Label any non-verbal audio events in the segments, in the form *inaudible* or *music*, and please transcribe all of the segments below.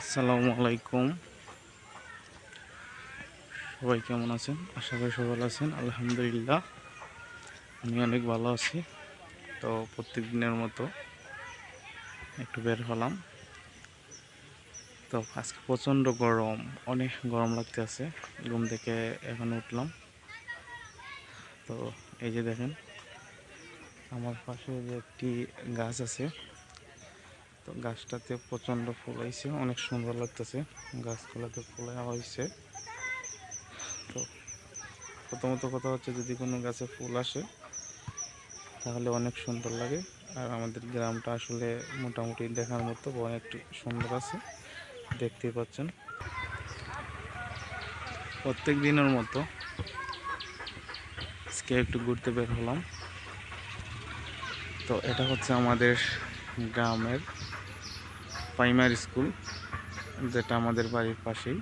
আসসালামু আলাইকুম। সবাই কেমন আছেন? আশা করি সবাই ভালো আছেন। আলহামদুলিল্লাহ, আমি অনেক ভালো আছি। তো প্রত্যেক দিনের মতো একটু বের হলাম। তো আজকে প্রচণ্ড গরম, অনেক গরম লাগতে আছে ঘুম থেকে এখন উঠলাম। তো এই যে দেখেন, আমার পাশে যে একটি গাছ আছে তো গাছটাতে প্রচণ্ড ফুল হয়েছে, অনেক সুন্দর লাগতেছে। গাছগুলোতে ফুল হয়েছে। তো প্রথমত কথা হচ্ছে, যদি কোনো গাছে ফুল আসে, তাহলে অনেক সুন্দর লাগে। আর আমাদের গ্রামটা আসলে মোটামুটি দেখার মতো একটু সুন্দর আছে। দেখতেই পাচ্ছেন। প্রত্যেক দিনের মতো আজকে একটু ঘুরতে বের হলাম। তো এটা হচ্ছে আমাদের গ্রামের প্রাইমারি স্কুল যেটা আমাদের বাড়ির পাশেই।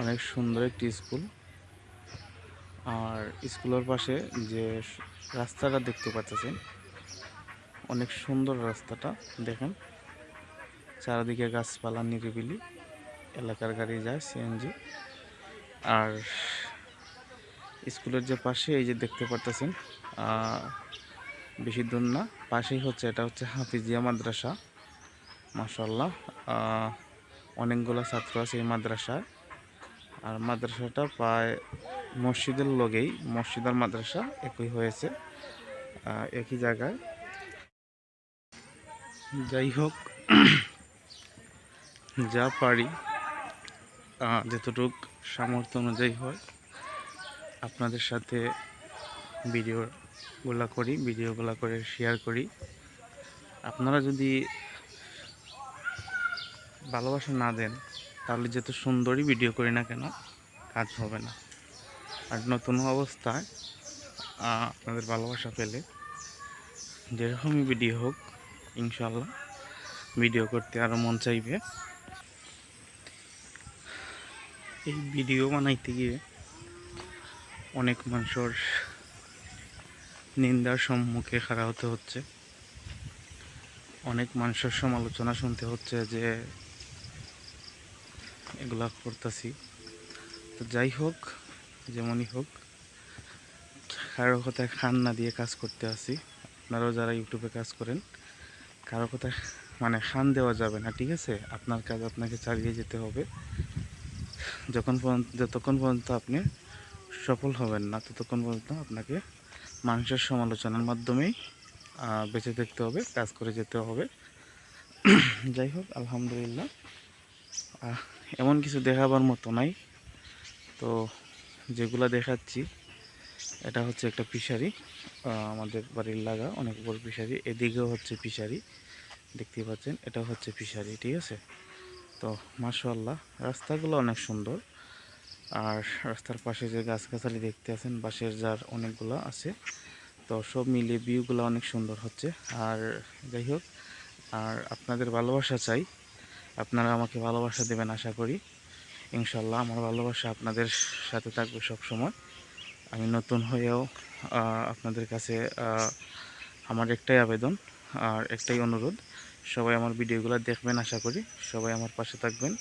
অনেক সুন্দর একটি স্কুল আর স্কুলের পাশে যে রাস্তাটা দেখতে পাচ্ছেন, অনেক সুন্দর রাস্তাটা, দেখেন। চারিদিকে গাছপালা, নিরিবিলি। এলাকার গাড়ি যায় সিএনজি আর স্কুলের যে পাশে, এই যে দেখতে পারতেছেন বেশি দূর না, পাশেই হচ্ছে, এটা হচ্ছে হাফিজিয়া মাদ্রাসা। মাসাল্লাহ অনেকগুলো ছাত্র আছে এই মাদ্রাসায়। আর মাদ্রাসাটা প্রায় মসজিদের লগেই মসজিদ আর মাদ্রাসা একই হয়েছে একই জায়গায়। যাই হোক, *clears throat* যা পারি যতটুক সামর্থ্য অনুযায়ী হয়, আপনাদের সাথে ভিডিওগুলা করি, ভিডিওগুলা করে শেয়ার করি। আপনারা যদি ভালোবাসা না দেন, তাহলে যত সুন্দরই ভিডিও করি না কেন? কাজ হবে না। আর নতুন অবস্থায় আপনাদের ভালোবাসা পেলে যেরকমই ভিডিও হোক ইনশাল্লাহ ভিডিও করতে আরও মন চাইবে। এই ভিডিও বানাইতে গিয়ে অনেক মানুষের নিন্দার সম্মুখে খাড়া হতে হচ্ছে। অনেক মানুষের সমালোচনা শুনতে হচ্ছে যে এগুলা করতেছি। তো যাই হোক, যেমনই হোক, কারও কথায় খান না দিয়ে কাজ করতে আসি আপনারাও যারা ইউটিউবে কাজ করেন, কারও কথায় মানে খান দেওয়া যাবে না, ঠিক আছে? আপনার কাজ আপনাকে চালিয়ে যেতে হবে। যখন পর্যন্ত, যতক্ষণ পর্যন্ত আপনি সফল হবেন না, ততক্ষণ পর্যন্ত আপনাকে মানুষের সমালোচনার মাধ্যমেই বেঁচে থাকতে হবে, কাজ করে যেতে হবে। *clears throat* যাই হোক, আলহামদুলিল্লাহ। এমন কিছু দেখাবার মতো নাই। তো যেগুলা দেখাচ্ছি, এটা হচ্ছে একটা ফিশারি। আমাদের বাড়ির লাগা, অনেক বড় ফিশারি। এদিকেও হচ্ছে ফিশারি দেখতে পাচ্ছেন এটা হচ্ছে ফিশারি, ঠিক আছে? তো মাশাল্লাহ রাস্তাগুলো অনেক সুন্দর। আর রাস্তার পাশে যে গাছগাছালি দেখতে আছেন, বাঁশের যার অনেকগুলো আছে। তো সব মিলিয়ে ভিউগুলো অনেক সুন্দর হচ্ছে। আর যাই হোক, আর আপনাদের ভালোবাসা চাই। আপনারা আমাকে ভালোবাসা দেবেন আশা করি। ইনশাল্লাহ আমার ভালোবাসা আপনাদের সাথে থাকবে সব সময় আমি নতুন হয়েও আপনাদের কাছে আমার একটাই আবেদন আর একটাই অনুরোধ, সবাই আমার ভিডিওগুলো দেখবেন আশা করি, সবাই আমার পাশে থাকবেন,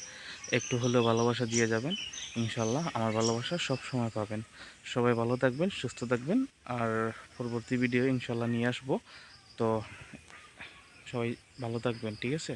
একটু হলেও ভালোবাসা দিয়ে যাবেন ইনশাল্লাহ আমার ভালোবাসা সব সময় পাবেন। সবাই ভালো থাকবেন, সুস্থ থাকবেন, আর পরবর্তী ভিডিও ইনশাল্লাহ নিয়ে আসব। তো সবাই ভালো থাকবেন, ঠিক আছে?